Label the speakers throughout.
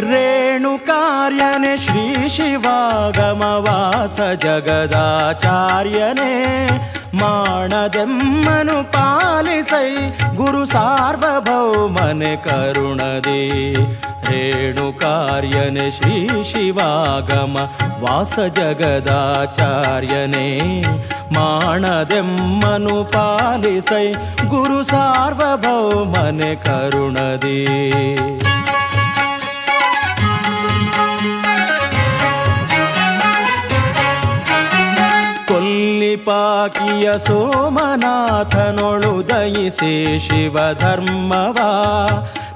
Speaker 1: ರೇಣುಕಾರ್ಯನೆ ಶ್ರೀ ಶಿವಾಗಮವಾಸ ಜಗದಾಚಾರ್ಯನೇ. ಮಾಣದೆಮ್ಮನು ಪಾಲಿಸೈ ಗುರು ಸಾರ್ವಭೌಮನೆ ಕರುಣದಿ. ರೇಣುಕಾರ್ಯನೆ ಶ್ರೀ ಶಿವಾಗಮ ವಾಸ ಜಗದಾಚಾರ್ಯನೇ. ಮಾಣದೆಮ್ಮನು ಪಾಲಿಸೈ ಗುರು ಸಾರ್ವಭೌಮನೆ ಕರುಣದಿ. ಕೊಲ್ಲಿಪಾಕಿಯ ಸೋಮನಾಥನೊಳು ದಯಿಸಿ ಶಿವಧರ್ಮವ.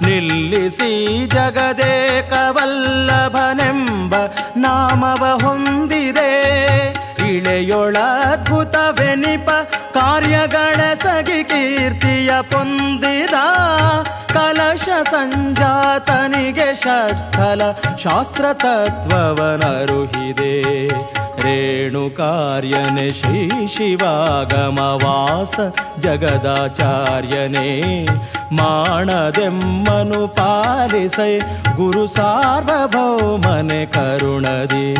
Speaker 1: ನಿಲ್ಲಿಸಿ ಜಗದೇಕವಲ್ಲಭನೆಂಬ ನಾಮವ ಹೊಂದಿದೆ. ಇಳೆಯೊಳದ್ಭುತವೆನಿಪ ಕಾರ್ಯಗಳ ಸಗಿ ಕೀರ್ತಿಯ ಪೊಂದಿದ ಕಲಶ ಸಂಜಾತನಿಗೆ ಷಟ್ಸ್ಥಲ ಶಾಸ್ತ್ರ ತತ್ವವನರುಹಿದೆ ರೇಣು ಕಾರ್ಯನೆ ಶ್ರೀ ಶಿವಾಗಮವಾಸ ಜಗದಾಚಾರ್ಯನೇ. ಮಾಣದೆಮ್ಮನು ಪಾಲಿಸೈ ಗುರು ಸಾರ್ವಭೌಮನೆ ಕರುಣದಿ.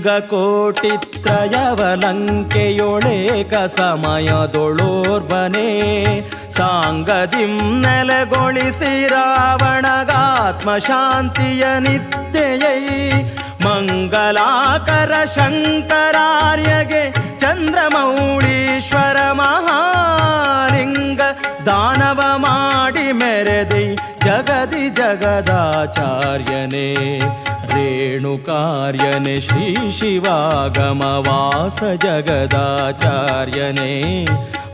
Speaker 1: ಲಿಂಗಕೋಟಿತ್ರಯವಲಂಕೆಯೊಳೇಕ ಸಮಯದೊಳೋರ್ವನೇ. ಸಾಂಗದಿಂ ನೆಲೆಗೊಳಿಸಿ ರಾವಣಗಾತ್ಮ ಶಾಂತಿಯ ನಿತ್ಯಯೈ. ಮಂಗಲಾಕರ ಶಂಕರಾರ್ಯಗೆ ಚಂದ್ರಮೌಳೀಶ್ವರ ಮಹಾಲಿಂಗ ದಾನವ ಮಾಡಿ ಮೆರೆದೈ ಜಗದಿ ಜಗದಾಚಾರ್ಯನೇ. ರೇಣುಕಾರ್ಯನೆ, ಶ್ರೀ ಶಿವಾಗಮವಾಸ ಜಗದಾಚಾರ್ಯನೇ.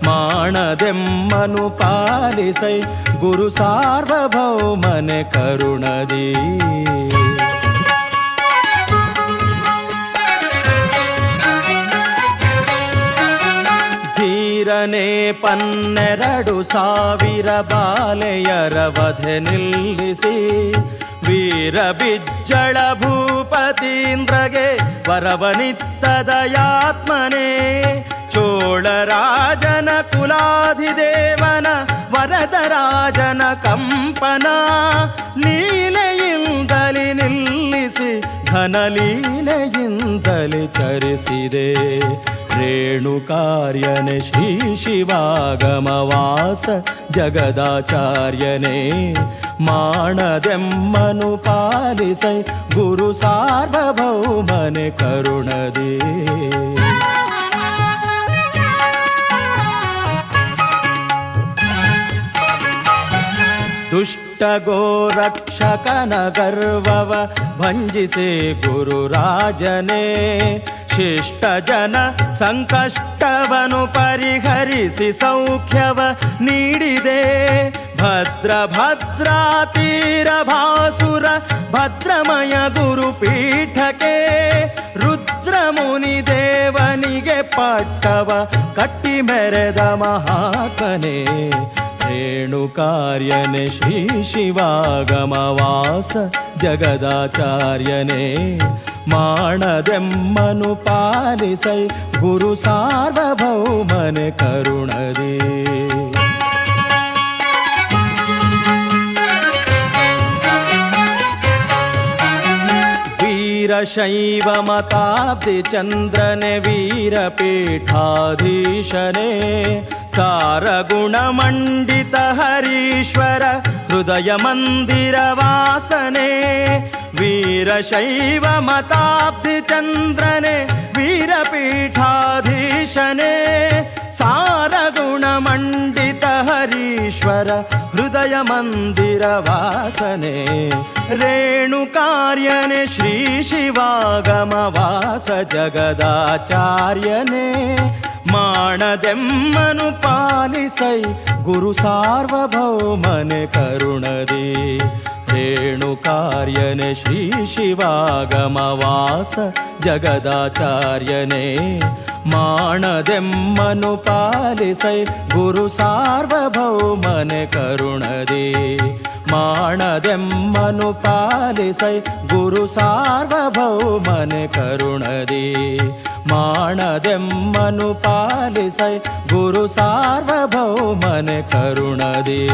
Speaker 1: ಮಾಣದೆಮ್ಮನು ಪಾಲಿಸೈ ಗುರು ಸಾರ್ವಭೌಮನೆ ಕರುಣದಿ. ಧೀರನೇ ಪನ್ನೆರಡು ಸಾವಿರ ಬಾಲೆಯರ ವಧೆ ನಿಲ್ಲಿಸಿ ವೀರ ಬಿಜ್ಜಳ ಭೂಪತೀಂದ್ರಗೆ ವರವನಿತ್ತದಯಾತ್ಮನೇ ಚೋಳರಾಜನ ಕುಲಾಧಿದೇವನ ವರದರಾಜನ ಕಂಪನ. ಘನಲೀಲೆಯಿಂದಲಿ ಚರಿಸಿದೆ. ರೇಣುಕಾರ್ಯನೆ ಶ್ರೀ ಶಿವಾಗಮವಾಸ ಜಗದಾಚಾರ್ಯನೇ. ಮಾಣದೆಮ್ಮನು ಪಾಲಿಸೈ ಗುರು ಸಾರ್ವಭೌಮನೆ ಕರುಣದಿ. ದುಷ್ಟ ಗೋರಕ್ಷಕನ ಗರ್ವವ ಭಂಜಿಸಿ ಗುರುರಾಜನೇ. ಶಿಷ್ಟ ಜನ ಸಂಕಷ್ಟವನು ಪರಿಹರಿಸಿ ಸೌಖ್ಯವ ನೀಡಿದೆ. ಭದ್ರ ಭದ್ರಾತೀರ ಭಾಸುರ ಭದ್ರಮಯ ಗುರುಪೀಠಕ್ಕೆ ರುದ್ರ ಮುನಿ ದೇವನಿಗೆ ಪಟ್ಟವ ಕಟ್ಟಿ ಮೆರೆದ ಮಹಾತ್ಮನೇ रेणुकार्यनि श्रीशिवागमवास जगदाचार्यने माणदं गुरुसार्वभौमने करुणदे वीरशैवमतापिचन्द्रनि वीरपीठाधीशने सारगुणमण्डितहरीश्वर हृदयमन्दिरवासने वीरशैवमताब्धिचन्द्रने वीरपीठाधीशने सारगुणमण्डितहरीश्वर हृदयमन्दिरवासने रेणुकार्यने श्रीशिवागमवास जगदाचार्यने ಮಾಣದೆಮ್ಮನು ಪಾಲಿಸೈ ಗುರು ಸಾರ್ವಭೌಮನೆ ಕರುಣದಿ. ರೇಣುಕಾರ್ಯನೆ ಶ್ರೀ ಶಿವಾಗಮವಾಸ ಜಗದಾಚಾರ್ಯನೇ. ಮಾಣದೆಮ್ಮನು ಪಾಲಿಸೈ ಗುರು ಸಾರ್ವಭೌಮನೆ ಕರುಣದಿ. ಮಾಣದೆಮ್ಮನು ಪಾಲಿಸೈ ಗುರು ಸಾರ್ವಭೌಮನೆ ಕರುಣದಿ. ಮಾಣದೆಮ್ಮನು ಪಾಲಿಸೈ ಗುರು ಸಾರ್ವಭೌಮನೆ ಕರುಣದೇ.